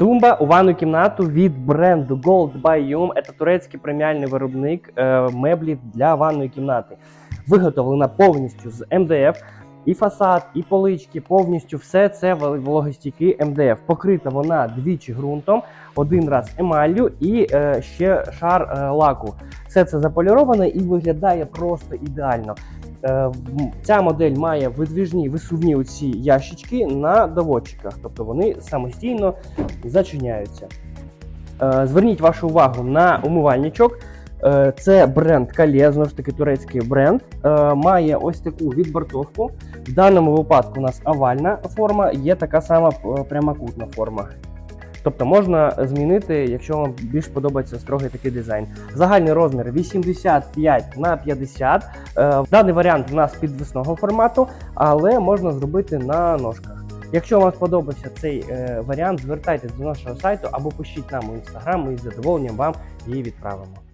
Тумба у ванну кімнату від бренду Gold by Yum. Це турецький преміальний виробник е, меблів для ванної кімнати. Виготовлена повністю з МДФ. І фасад, і полички, повністю все це вол- вологостійкий МДФ. Покрита вона двічі ґрунтом, один раз емаллю і е, ще шар е, лаку. Все це заполіроване і виглядає просто ідеально. Е, Ця модель має видвіжні висувні оці ящички на доводчиках, тобто вони самостійно зачиняються. Е, Зверніть вашу увагу на умивальничок. Е, Це бренд Калє, знову ж таки турецький бренд. Має ось таку відбортовку. В даному випадку у нас овальна форма, є така сама прямокутна форма. Тобто можна змінити, якщо вам більш подобається строгий такий дизайн. Загальний розмір 85 на 50. Е, Даний варіант у нас підвісного формату, але можна зробити на ножках. Якщо вам сподобався цей е, варіант, звертайтесь до нашого сайту або пишіть нам у інстаграм, ми з задоволенням вам її відправимо.